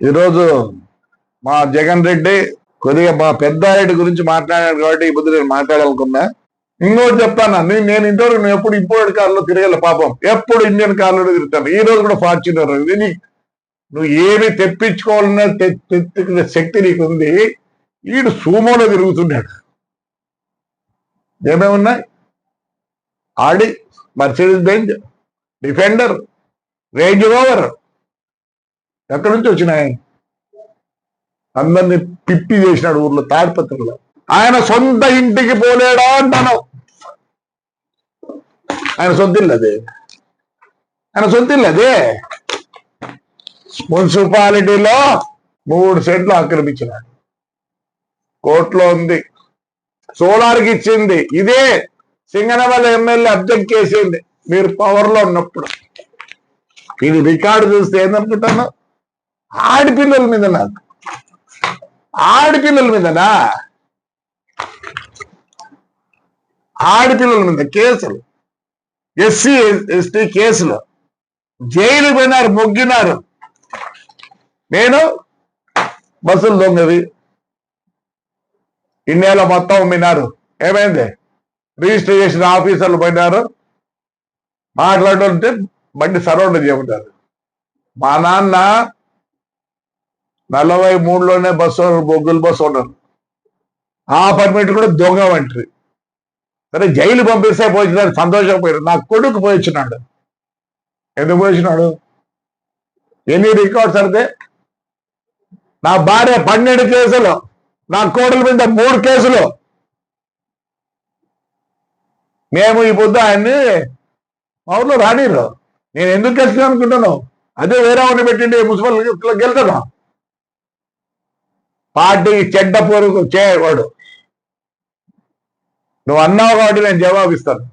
ఈరోజు మా జగన్ రెడ్డి కొద్దిగా మా పెద్ద ఆయన గురించి మాట్లాడాడు కాబట్టి ఈ నేను మాట్లాడాలనుకున్నా. ఇంకోటి చెప్తాను నేను నేను ఇంతవరకు నేను ఎప్పుడు ఇంపోర్ట్ కార్లో తిరగల పాపం. ఎప్పుడు ఇండియన్ కార్లో తిరుగుతాను. ఈ రోజు కూడా ఫార్చునర్ ఇది నువ్వు ఏమి తెప్పించుకోవాలన్న తెచ్చుకునే శక్తి నీకు ఉంది ఈడు సూమోలో తిరుగుతున్నాడు. ఏమేమి ఉన్నాయి Audi Mercedes Benz Defender Range Rover ఎక్కడి నుంచి వచ్చినాయి? అందరిని పిప్పి చేసినాడు ఊర్లో తాడిపత్రిలో. ఆయన సొంత ఇంటికి పోలేడా అంటాను. ఆయన సొంత ఇల్లు అదే. ఆయన సొంత ఇల్లు అదే. మున్సిపాలిటీలో మూడు సెంట్లు ఆక్రమించినాడు. కోర్టులో ఉంది. సోలార్కి ఇచ్చింది. ఇదే సింగనవల్ల ఎమ్మెల్యే అబ్జెక్ట్ చేసింది. మీరు పవర్లో ఉన్నప్పుడు. ఇది రికార్డు చూస్తే ఏందనుకుంటాను ఆడపిల్లల మీద నాకు. ఆడపిల్లల మీదనా ఆడపిల్లల మీద కేసులు. ఎస్సీ ఎస్టీ కేసులు. జైలు పోయినారు మొగ్గినారు. నేను బస్సులు దొంగది ఇండియాలో మొత్తం అమ్మినారు. ఏమైంది? రిజిస్టర్ చేసిన ఆఫీసర్లు పోయినారు. మాట్లాడుతుంటే బండి సరౌండ్ చేయమంటారు మా నాన్న నలభై మూడులోనే బస్సు బొగ్గులు బస్సు ఉన్నారు ఆ పర్మిట్ కూడా దొంగ వంటి సరే జైలు పంపిస్తే పోయినారు సంతోషం పోయారు నా కొడుకు పోయిచ్చినాడు. ఎందుకు పోయిచ్చినాడు? ఎన్ని రికార్డ్స్ అంటే నా భార్య పన్నెండు కేసులు నా కోడల మీద మూడు కేసులు. మేము ఈ పొద్దు ఆయన్ని మా ఊర్లో రానిరు నేను ఎందుకు గెలిచిన అనుకుంటున్నాను? అదే వేరే వాడిని పెట్టిండి మున్సిపల్ గెలుతున్నాను పార్టీకి చెడ్డ పొరుగు చేయవాడు నువ్వు అన్నావు కాబట్టి నేను జవాబిస్తాను.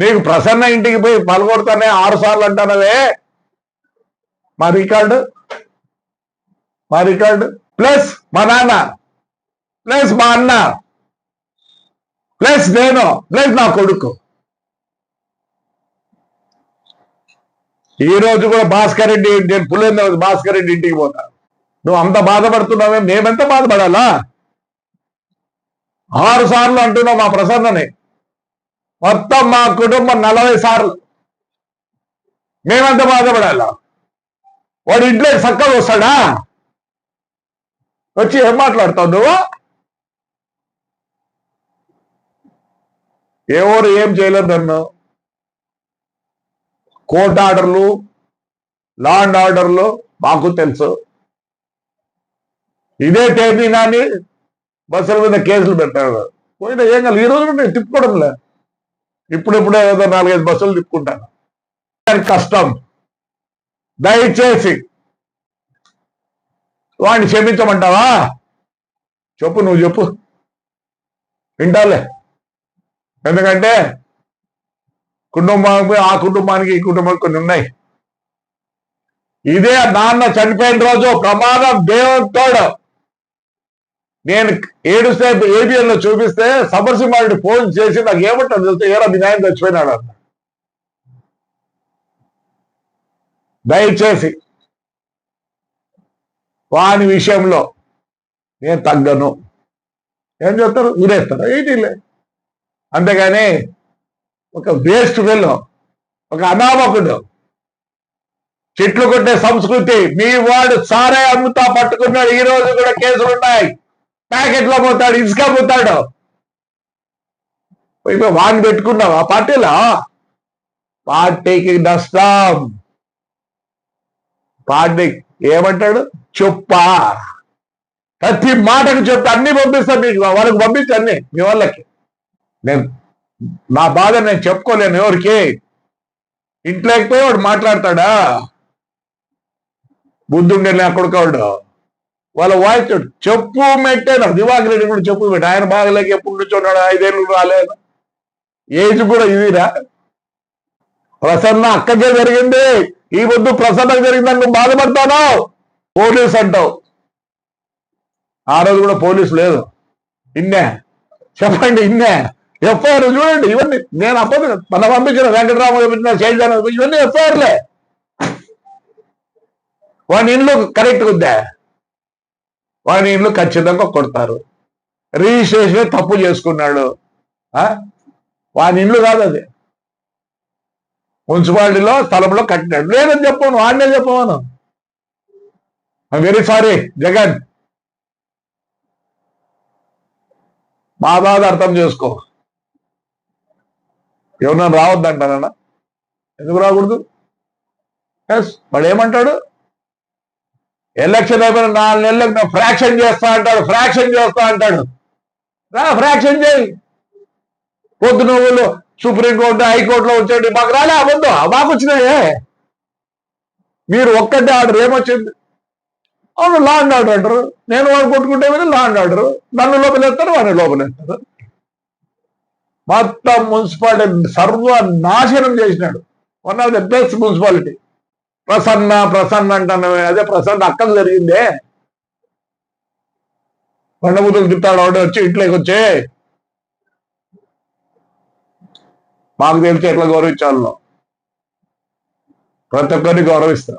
నీకు ప్రసన్న ఇంటికి పోయి పలకొడతానే ఆరు సార్లు అంటానవే మా రికార్డు మా రికార్డు. ప్లస్ మా నాన్న ప్లస్ మా అన్న ప్లస్ నేను ప్లస్ నా కొడుకు. ఈ రోజు కూడా భాస్కర్ రెడ్డి నేను పులేంద్ర భాస్కర్ రెడ్డి ఇంటికి పోతాను నువ్వు అంత బాధపడుతున్నావే మేమెంత బాధపడాలా? ఆరు సార్లు అంటున్నావు మా ప్రసన్నని. మొత్తం మా కుటుంబం నలభై సార్లు. మేమెంత బాధపడాలా? వాడు ఇంట్లో చక్కగా వస్తాడా? వచ్చి ఏం మాట్లాడతావు నువ్వు? ఎవరు ఏం చేయలేదు నన్ను. కోర్ట్ ఆర్డర్లు లా అండ్ ఆర్డర్లు మాకు తెలుసు. ఇదే టైమింగ్ బస్సుల మీద కేసులు పెట్టారు. పోయినా ఏం కాదు ఈ రోజు నేను తిప్పుకోవడంలే. ఇప్పుడిప్పుడే ఏదో నాలుగైదు బస్సులు తిప్పుకుంటాను. కష్టం? దయచేసి వాడిని క్షమించమంటావా? చెప్పు నువ్వు చెప్పు. వింటాలే. ఎందుకంటే కుటుంబానికి ఆ కుటుంబానికి ఈ కుటుంబానికి కొన్ని ఉన్నాయి. ఇదే నాన్న చనిపోయిన రోజు ప్రమాదం దేవుడు నేను ఏడుస్తే ఏబిఎన్లో చూపిస్తే సమరసింహారెడ్డి ఫోన్ చేసి నాకు ఏమంటారు తెలిస్తే ఏరా మీ నాయన చచ్చిపోయినాడు? అన్న దయచేసి వాని విషయంలో నేను తగ్గను. ఏం చెప్తారు ఊరేస్తారు. ఏంటిలే అంతేగాని ఒక వేస్ట్ వెల్లో ఒక అనామకుడు చెట్లు కొట్టే సంస్కృతి మీ వాడు సారే అమ్ముతా పట్టుకున్నాడు. ఈ రోజు కూడా కేసులు ఉన్నాయి ప్యాకెట్లో పోతాడు ఇసుక పోతాడు. పోయి వాడిని పెట్టుకున్నావా? పార్టీలో? పార్టీకి నష్టం. పార్టీ ఏమంటాడు? చొప్ప. ప్రతి మాటకు చెప్పి. అన్ని పంపిస్తాను మీకు. వాళ్ళకి పంపించి అన్ని. మీ వాళ్ళకి. నేను నా బాధ నేను చెప్పుకోలేను ఎవరికి. ఇంట్లోకి పోయి వాడు మాట్లాడతాడా? బుద్ధుండే నా కొడుకోడు వాళ్ళ వాయిస్ చెప్పు మెట్టే దివాకర్ రెడ్డి కూడా చెప్పు మెట్టు. ఆయన బాగలేక ఎప్పుడు కూర్చున్నాడు ఐదేళ్ళు రాలేదు. ఏజ్ కూడా ఇదిరా. ప్రసన్న అక్కకే జరిగింది. ఈ పొద్దు ప్రసన్నకు జరిగిందని నువ్వు బాధపడతాను? పోలీస్ అంటావు. ఆ రోజు కూడా పోలీసు లేదు. ఇన్నే. చెప్పండి ఇన్నే. ఎఫ్ఐఆర్ చూడండి ఇవన్నీ. నేను అప్పటి మన పంపించిన వెంకటరామ పంపించిన శైలజాన ఇవన్నీ ఎఫ్ఐఆర్లే. వాడిని ఇండ్లు కరెక్ట్ ఉందా వాడిని ఇల్లు ఖచ్చితంగా కొడతారు. రిజిస్ట్రేషన్ తప్పు చేసుకున్నాడు. ఆ? వాని ఇల్లు కాదు అది. మున్సిపాలిటీలో స్థలంలో కట్టినాడు. లేదని చెప్పాను వాడినే చెప్పమను వెరీ సారీ జగన్. మా బాధ అర్థం చేసుకో. ఎవరన్నా రావద్దంటానన్నా ఎందుకు రాకూడదు? ఎస్ వాడు ఏమంటాడు? ఎలక్షన్ అయిపోయిన నాలుగు నెలలకు నువ్వు ఫ్రాక్షన్ చేస్తా అంటాడు ఫ్రాక్షన్ చేస్తా అంటాడు. రా ఫ్రాక్షన్ చేయి. పొద్దు నువ్వులు సుప్రీంకోర్టు హైకోర్టులో వచ్చేటి మాకు రాలే అవద్దు మాకు వచ్చినాయే. మీరు ఒక్కటే ఆర్డర్ ఏమొచ్చింది? అవును లా అండ్ ఆర్డర్ అంటారు. నేను వాడు కొట్టుకుంటే మీద లా అండ్ ఆర్డర్. నన్ను లోపలేస్తారు వాడిని లోపలేస్తారు మొత్తం మున్సిపాలిటీ సర్వ నాశనం చేసినాడు. One of the best municipality Prasanna Prasanna అంటాను. అదే ప్రసన్న అక్కడ జరిగిందే. కొండబుద్ధులు తిట్టాడు ఆవిడ వచ్చి ఇంట్లోకి వచ్చే. మాకు తెలిసి ఎట్లా గౌరవించాలను. ప్రతి ఒక్కరిని గౌరవిస్తాం.